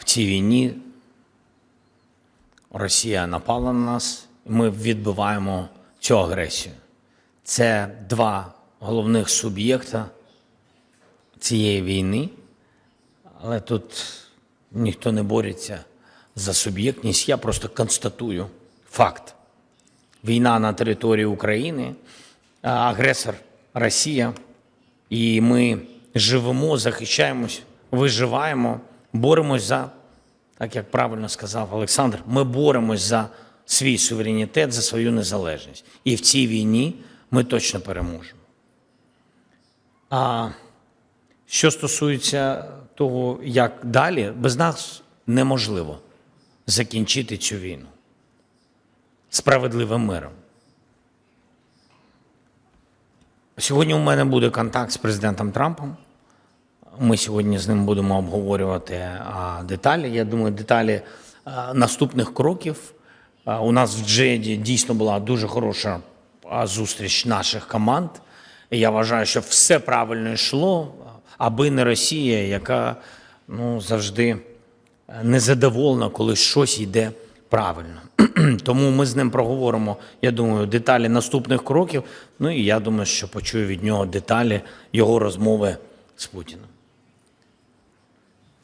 в цій війні Росія напала на нас, і ми відбиваємо цю агресію. Це два головних суб'єкта цієї війни, але тут ніхто не бореться за суб'єктність. Я просто констатую факт. Війна на території України, агресор Росія, і ми живемо, захищаємось, виживаємо, боремось за, так як правильно сказав Олександр, ми боремось за свій суверенітет, за свою незалежність. І в цій війні ми точно переможемо. А що стосується того, як далі, без нас неможливо закінчити цю війну справедливим миром. Сьогодні у мене буде контакт з президентом Трампом. Ми сьогодні з ним будемо обговорювати деталі. Я думаю, деталі наступних кроків. У нас в Джеді дійсно була дуже хороша зустріч наших команд. Я вважаю, що все правильно йшло, аби не Росія, яка ну, завжди незадоволена, коли щось йде правильно. Тому ми з ним проговоримо, я думаю, деталі наступних кроків. Ну і я думаю, що почую від нього деталі його розмови з Путіним.